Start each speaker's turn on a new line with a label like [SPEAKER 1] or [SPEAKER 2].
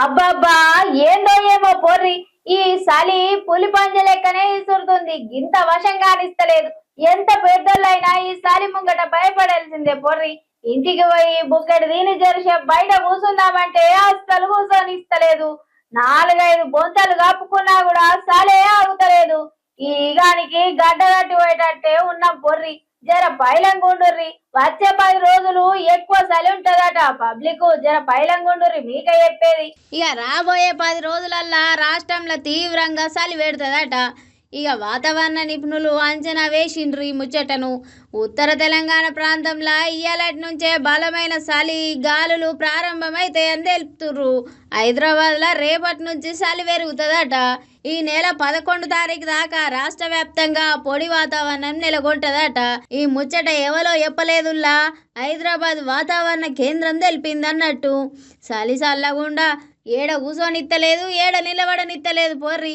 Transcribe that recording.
[SPEAKER 1] అబ్బబ్బా ఏందో ఏమో పోర్రి. ఈ చలి పులి పంజ లెక్కనే ఇసురుతుంది. ఇంత వశం కానిస్తలేదు ఎంత పెద్దోళ్ళైనా ఈ సలి ముంగట భయపడాల్సిందే పొర్రి. ఇంటికి పోయి బుక్కడి దీని జరిసే బయట కూసుందామంటే అస్సలు కూర్చొనిస్తలేదు నాలుగైదు బొంతలు కప్పుకున్నా కూడా చలే ఆగుతలేదు. ఈ గానికి గడ్డ కట్టి పోయేటట్టే ఉన్నాం పొర్రి. జర పైలంగుండుర్రి వచ్చే పది రోజులు ఎక్కువ చలి ఉంటదట పబ్లిక్. జర పైలంగుండుర్రి మీకే చెప్పేది.
[SPEAKER 2] ఇక రాబోయే పది రోజులల్లా రాష్ట్రంలో తీవ్రంగా చలి పెడుతుందట. ఇక వాతావరణ నిపుణులు అంచనా వేసిండ్రు ఈ ముచ్చటను. ఉత్తర తెలంగాణ ప్రాంతంలో ఇయ్యాలటి నుంచే బలమైన చలి గాలులు ప్రారంభమైతాయని తెలుపుతుర్రు. హైదరాబాద్లో రేపటి నుంచి చలి పెరుగుతుందట. ఈ నెల పదకొండు తారీఖు దాకా రాష్ట్ర వ్యాప్తంగా పొడి వాతావరణం నెలకొంటదట. ఈ ముచ్చట ఎవలో చెప్పలేదుల్లా. హైదరాబాద్ వాతావరణ కేంద్రం తెలిపిందన్నట్టు. చలి చల్లగుండా ఏడ కూసోనిత్తలేదు ఏడ నిలబడనిత్తలేదు పోర్రి.